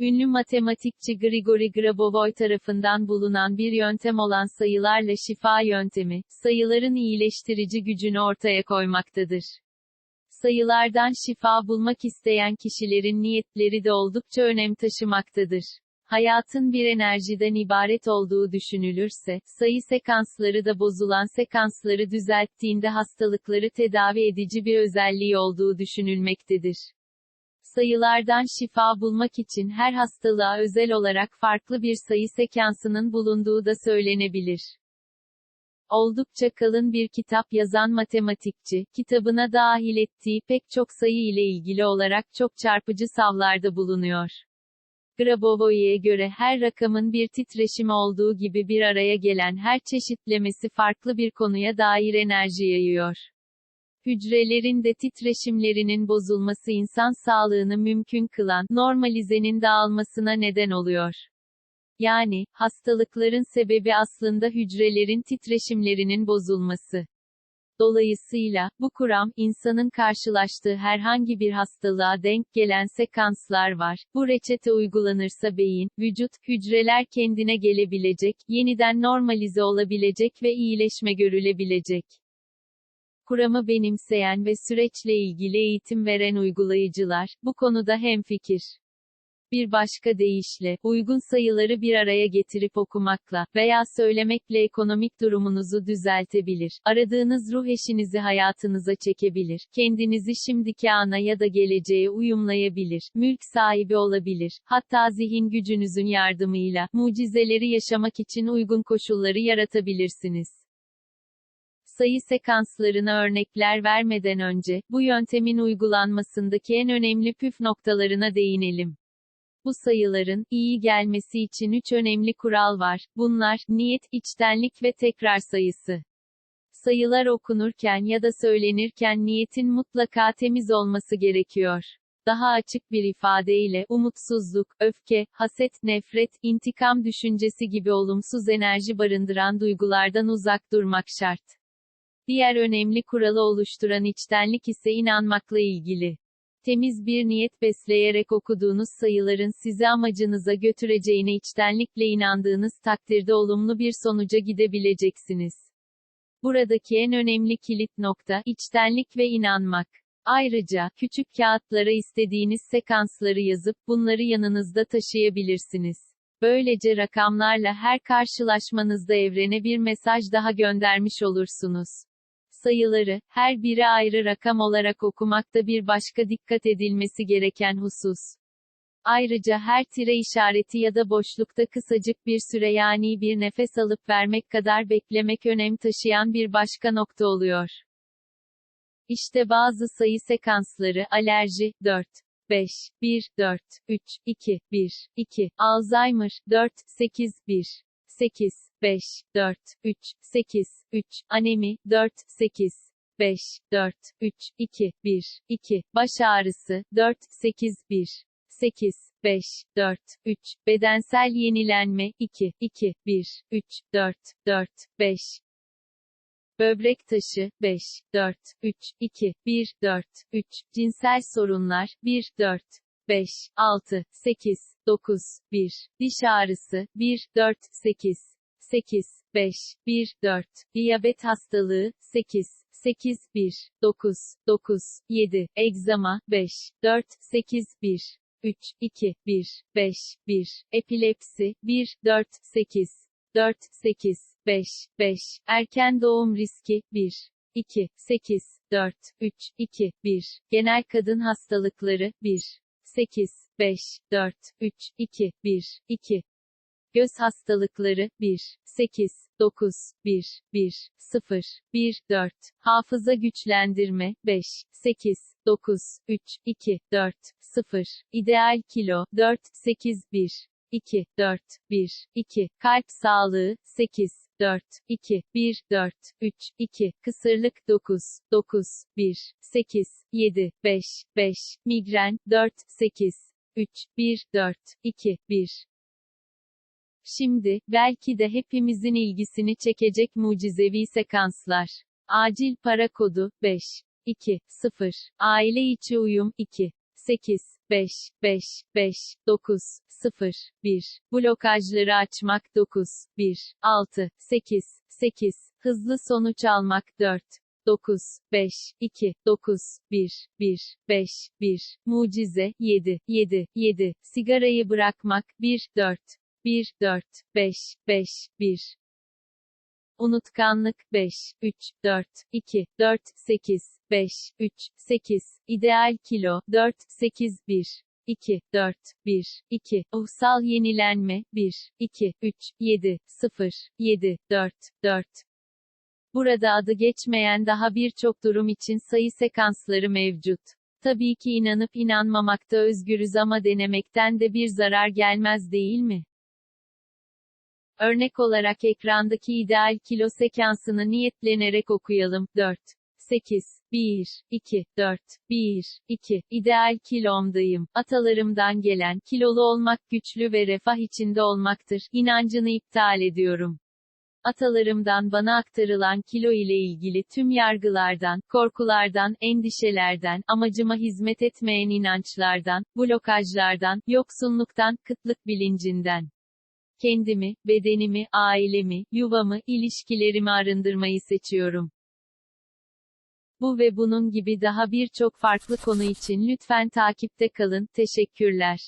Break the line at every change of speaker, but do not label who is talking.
Ünlü matematikçi Grigori Grabovoi tarafından bulunan bir yöntem olan sayılarla şifa yöntemi, sayıların iyileştirici gücünü ortaya koymaktadır. Sayılardan şifa bulmak isteyen kişilerin niyetleri de oldukça önem taşımaktadır. Hayatın bir enerjiden ibaret olduğu düşünülürse, sayı sekansları da bozulan sekansları düzelttiğinde hastalıkları tedavi edici bir özelliği olduğu düşünülmektedir. Sayılardan şifa bulmak için her hastalığa özel olarak farklı bir sayı sekansının bulunduğu da söylenebilir. Oldukça kalın bir kitap yazan matematikçi, kitabına dahil ettiği pek çok sayı ile ilgili olarak çok çarpıcı savlarda bulunuyor. Grabovoi'ye göre her rakamın bir titreşimi olduğu gibi bir araya gelen her çeşitlemesi farklı bir konuya dair enerji yayıyor. Hücrelerin de titreşimlerinin bozulması insan sağlığını mümkün kılan, normalizenin dağılmasına neden oluyor. Yani, hastalıkların sebebi aslında hücrelerin titreşimlerinin bozulması. Dolayısıyla, bu kuram, insanın karşılaştığı herhangi bir hastalığa denk gelen sekanslar var. Bu reçete uygulanırsa beyin, vücut, hücreler kendine gelebilecek, yeniden normalize olabilecek ve iyileşme görülebilecek. Kuramı benimseyen ve süreçle ilgili eğitim veren uygulayıcılar, bu konuda hemfikir. Bir başka deyişle, uygun sayıları bir araya getirip okumakla veya söylemekle ekonomik durumunuzu düzeltebilir, aradığınız ruh eşinizi hayatınıza çekebilir, kendinizi şimdiki ana ya da geleceğe uyumlayabilir, mülk sahibi olabilir, hatta zihin gücünüzün yardımıyla, mucizeleri yaşamak için uygun koşulları yaratabilirsiniz sayı sekanslarına örnekler vermeden önce, bu yöntemin uygulanmasındaki en önemli püf noktalarına değinelim. Bu sayıların, iyi gelmesi için üç önemli kural var. Bunlar, niyet, içtenlik ve tekrar sayısı. Sayılar okunurken ya da söylenirken niyetin mutlaka temiz olması gerekiyor. Daha açık bir ifadeyle, umutsuzluk, öfke, haset, nefret, intikam düşüncesi gibi olumsuz enerji barındıran duygulardan uzak durmak şart. Diğer önemli kuralı oluşturan içtenlik ise inanmakla ilgili. Temiz bir niyet besleyerek okuduğunuz sayıların sizi amacınıza götüreceğine içtenlikle inandığınız takdirde olumlu bir sonuca gidebileceksiniz. Buradaki en önemli kilit nokta, içtenlik ve inanmak. Ayrıca, küçük kağıtlara istediğiniz sekansları yazıp, bunları yanınızda taşıyabilirsiniz. Böylece rakamlarla her karşılaşmanızda evrene bir mesaj daha göndermiş olursunuz sayıları, her biri ayrı rakam olarak okumakta bir başka dikkat edilmesi gereken husus. Ayrıca her tire işareti ya da boşlukta kısacık bir süre yani bir nefes alıp vermek kadar beklemek önem taşıyan bir başka nokta oluyor. İşte bazı sayı sekansları, alerji, 4. 5, 1, 4, 3, 2, 1, 2, Alzheimer, 4, 8, 1, 8, 5, 4, 3, 8, 3, anemi, 4, 8, 5, 4, 3, 2, 1, 2, baş ağrısı, 4, 8, 1, 8, 5, 4, 3, bedensel yenilenme, 2, 2, 1, 3, 4, 4, 5, böbrek taşı, 5, 4, 3, 2, 1, 4, 3, cinsel sorunlar, 1, 4, 5, 6, 8, 9, 1, diş ağrısı, 1, 4, 8, 8, 5, 1, 4, diyabet hastalığı, 8, 8, 1, 9, 9, 7, egzama, 5, 4, 8, 1, 3, 2, 1, 5, 1, epilepsi, 1, 4, 8, 4, 8, 5, 5, erken doğum riski, 1, 2, 8, 4, 3, 2, 1, genel kadın hastalıkları, 1, 8, 5, 4, 3, 2, 1, 2, Göz hastalıkları, 1, 8, 9, 1, 1, 0, 1, 4, hafıza güçlendirme, 5, 8, 9, 3, 2, 4, 0, ideal kilo, 4, 8, 1, 2, 4, 1, 2, kalp sağlığı, 8, 4, 2, 1, 4, 3, 2, kısırlık 9, 9, 1, 8, 7, 5, 5, migren, 4, 8, 3, 1, 4, 2, 1, Şimdi, belki de hepimizin ilgisini çekecek mucizevi sekanslar. Acil para kodu, 5. 2. 0. Aile içi uyum, 2. 8, 5, 5, 5, 9, 0, 1. Blokajları açmak 9, 1, 6, 8, 8. Hızlı sonuç almak 4, 9, 5, 2, 9, 1, 1, 5, 1. Mucize 7, 7, 7. Sigarayı bırakmak 1, 4, 1, 4, 5, 5, 1. Unutkanlık 5, 3, 4, 2, 4, 8, 5, 3, 8. İdeal kilo 4, 8, 1. 2, 4, 1, 2. Ruhsal yenilenme 1, 2, 3, 7, 0, 7, 4, 4. Burada adı geçmeyen daha birçok durum için sayı sekansları mevcut. Tabii ki inanıp inanmamakta özgürüz ama denemekten de bir zarar gelmez değil mi? Örnek olarak ekrandaki ideal kilo sekansını niyetlenerek okuyalım. 4, 8, 1, 2, 4, 1, 2, ideal kilomdayım. Atalarımdan gelen, kilolu olmak güçlü ve refah içinde olmaktır. İnancını iptal ediyorum. Atalarımdan bana aktarılan kilo ile ilgili tüm yargılardan, korkulardan, endişelerden, amacıma hizmet etmeyen inançlardan, blokajlardan, yoksunluktan, kıtlık bilincinden kendimi, bedenimi, ailemi, yuvamı, ilişkilerimi arındırmayı seçiyorum. Bu ve bunun gibi daha birçok farklı konu için lütfen takipte kalın. Teşekkürler.